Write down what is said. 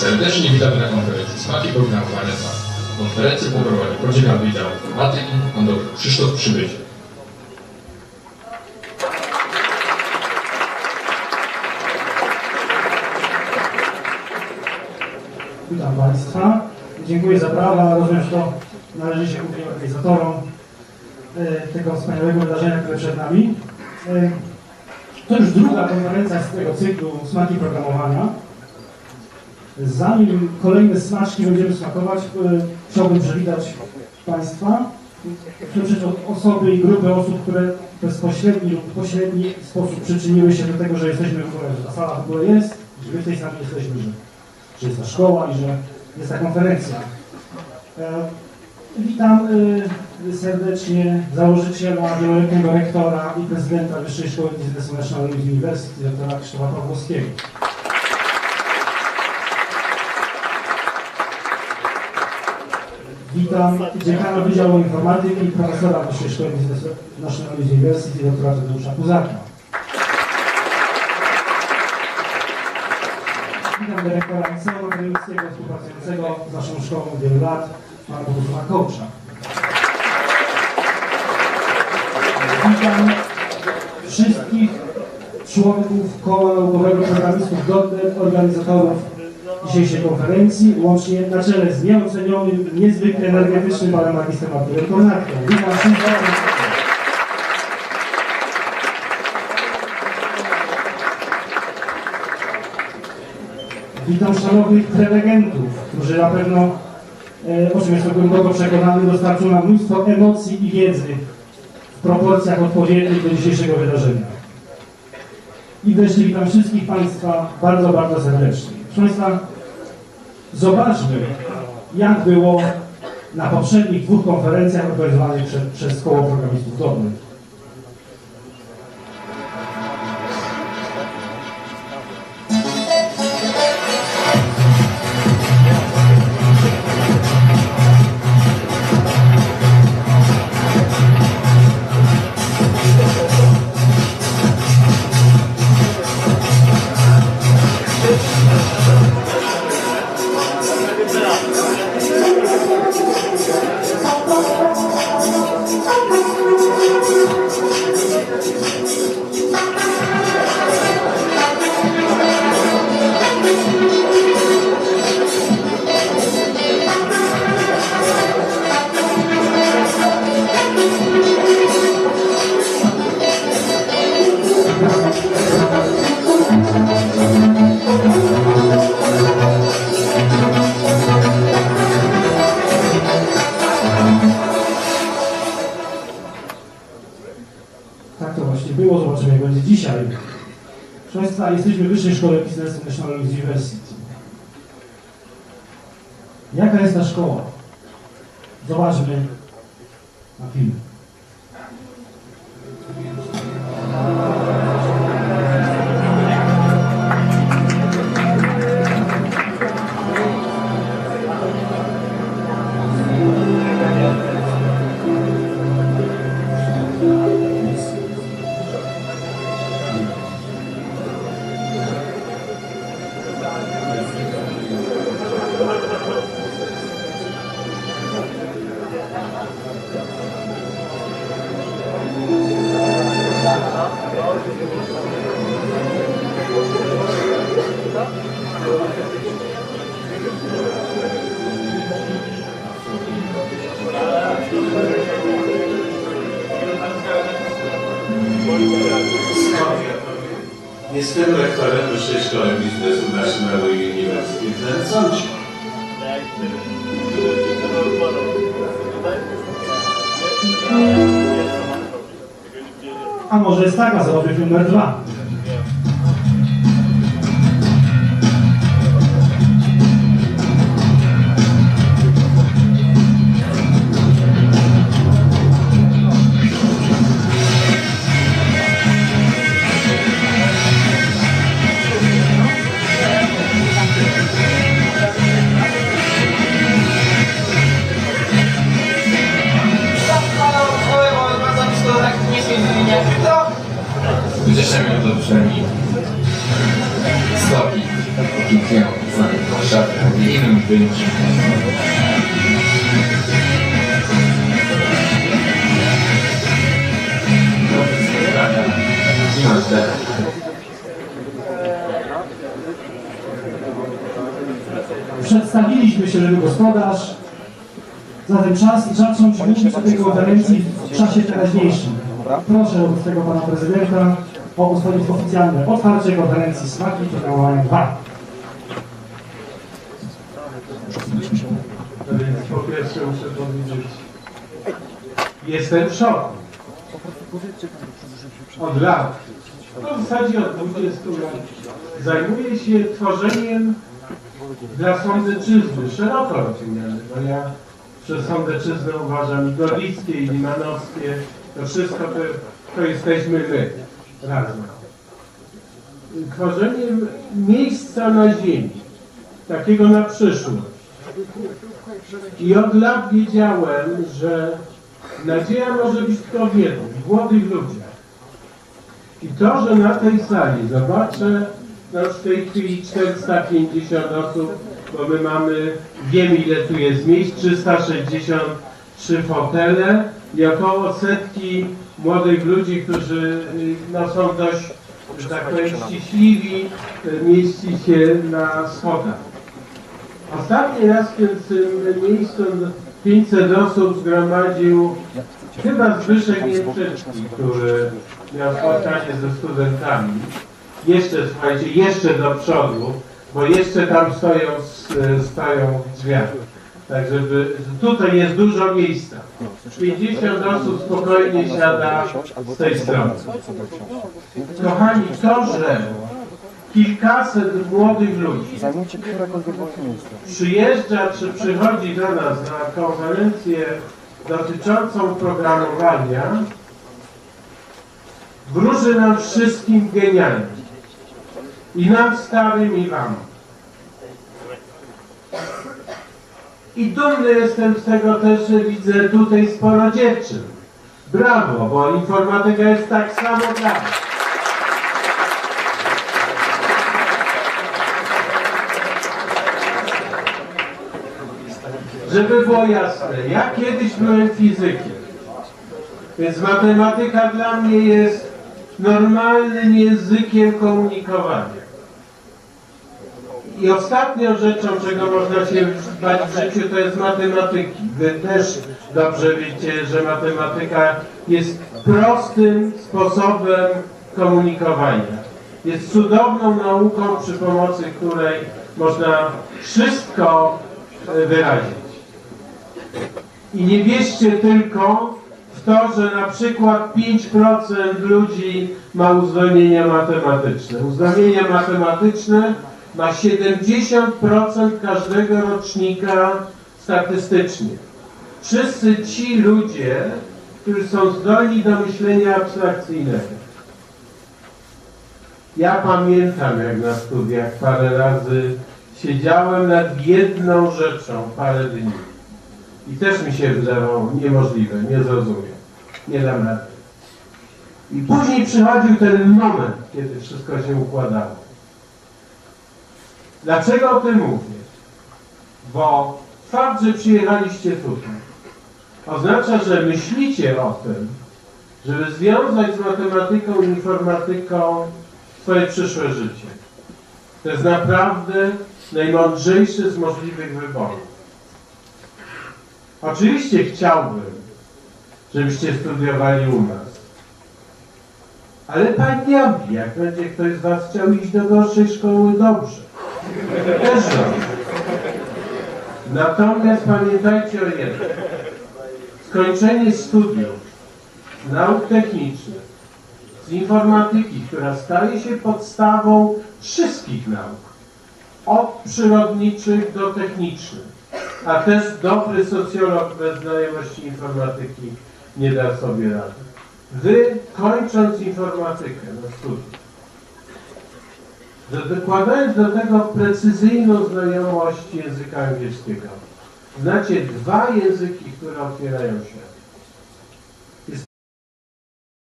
Serdecznie witamy na konferencji Smaki Programowania 2. Konferencję poprowadzi podziemia Wydział Informatyki, pan dr Krzysztof Przybycie. Witam Państwa. Dziękuję za brawa. Rozumiem, że to należy się głównie organizatorom e, tego wspaniałego wydarzenia, które przed nami. E, To już druga konferencja z tego cyklu Smaki Programowania. Zanim kolejne smaczki będziemy smakować, e, chciałbym przywitać Państwa, przede osoby i grupy osób, które w bezpośredni lub pośredni sposób przyczyniły się do tego, że jesteśmy w ogóle, że ta sala w ogóle jest, że my w tej sali jesteśmy, że że jest ta szkoła i że jest ta konferencja. E, Witam y, serdecznie założyciela, wieloletniego rektora i prezydenta Wyższej Szkoły Biznesu National University, doktora Krzysztofa Pawłowskiego. Witam dziekana Wydziału Informatyki i profesora Wyższej Szkoły National University, doktora Tadeusza Puzaka. Witam dyrektora Liceum Akademickiego współpracującego z naszą szkołą od wielu lat, pana Bogusława Kołcza. Witam wszystkich członków Koła Naukowego Programistów .NET, organizatorów dzisiejszej konferencji, łącznie na czele z nieocenionym, niezwykle energetycznym panem magistrem Arturem Kornatką. Witam wszystkich. Witam szanownych prelegentów, którzy na pewno, e, o czym jestem głęboko przekonany, dostarczą nam mnóstwo emocji i wiedzy w proporcjach odpowiednich do dzisiejszego wydarzenia. I wreszcie witam wszystkich Państwa bardzo, bardzo serdecznie. Proszę Państwa, zobaczmy, jak było na poprzednich dwóch konferencjach organizowanych przez, przez Koło Programistów Dobrych. Dzisiaj. Proszę Państwa, jesteśmy w Wyższej Szkole Biznesu National University. Jaka jest ta szkoła? Zobaczmy na filmie. Jestem rektorem Wyższej Szkoły Biznesu National University w Nęcocie. A może jest taka, zobaczmy film numer dwa. Wycieszamy do brzegi stoki, pięknie znane Warszawie, nie innym wynikiem. Przedstawiliśmy się, żeby gospodarz. Zatem czas zacząć mówić o tej konferencji w czasie teraźniejszym. Proszę wobec tego pana prezydenta ustalenie oficjalne otwarcie konferencji Smaki Programowania 2. No więc po pierwsze muszę powiedzieć, jestem w szoku. Od lat, no w zasadzie od 20 lat, zajmuję się tworzeniem dla Sądeczyzny, szeroko rozumiane, bo ja przez Sądeczyznę uważam i Gorlickie, i Limanowskie, to wszystko to, to jesteśmy my, razem. Tworzeniem miejsca na ziemi, takiego na przyszłość. I od lat wiedziałem, że nadzieja może być w jednym, w młodych ludziach. I to, że na tej sali zobaczę, no w tej chwili 450 osób, bo my mamy, wiem ile tu jest miejsc, 363 fotele i około setki młodych ludzi, którzy y, no, są dość, że tak powiem, ściśliwi, y, mieści się na schodach. Ostatni raz w tym, miejscu 500 osób zgromadził chyba Zbyszek Niemczewski, który miał spotkanie ze studentami. Jeszcze, słuchajcie, jeszcze do przodu, bo jeszcze tam stoją, s- stoją w drzwiach. Tak, żeby tutaj jest dużo miejsca. 50 osób spokojnie siada z tej strony. Kochani, to, że kilkaset młodych ludzi przyjeżdża czy przychodzi do nas na konferencję dotyczącą programowania, wróży nam wszystkim genialnie. I nam starym, i wam. I dumny jestem z tego też, że widzę tutaj sporo dziewczyn. Brawo, bo informatyka jest tak samo dla was. Żeby było jasne, ja kiedyś byłem fizykiem, więc matematyka dla mnie jest normalnym językiem komunikowania. I ostatnią rzeczą, czego można się bać w życiu, to jest matematyki. Wy też dobrze wiecie, że matematyka jest prostym sposobem komunikowania. Jest cudowną nauką, przy pomocy której można wszystko e, wyrazić. I nie wierzcie tylko w to, że na przykład 5% ludzi ma uzdolnienia matematyczne. Uzdolnienia matematyczne ma 70% każdego rocznika statystycznie. Wszyscy ci ludzie, którzy są zdolni do myślenia abstrakcyjnego. Ja pamiętam, jak na studiach parę razy siedziałem nad jedną rzeczą parę dni. I też mi się wydawało niemożliwe, nie zrozumiem, nie dam rady. I później przychodził ten moment, kiedy wszystko się układało. Dlaczego o tym mówię? Bo fakt, że przyjechaliście tutaj, oznacza, że myślicie o tym, żeby związać z matematyką i informatyką swoje przyszłe życie. To jest naprawdę najmądrzejszy z możliwych wyborów. Oczywiście chciałbym, żebyście studiowali u nas. Ale Pan diabli, jak będzie ktoś z Was chciał iść do gorszej szkoły, dobrze. Dobrze. Natomiast pamiętajcie o jednym. Skończenie studiów nauk technicznych, z informatyki, która staje się podstawą wszystkich nauk, od przyrodniczych do technicznych, a też dobry socjolog bez znajomości informatyki nie da sobie rady. Wy, kończąc informatykę na studiach, do- dokładając do tego precyzyjną znajomość języka angielskiego, znacie dwa języki, które otwierają się.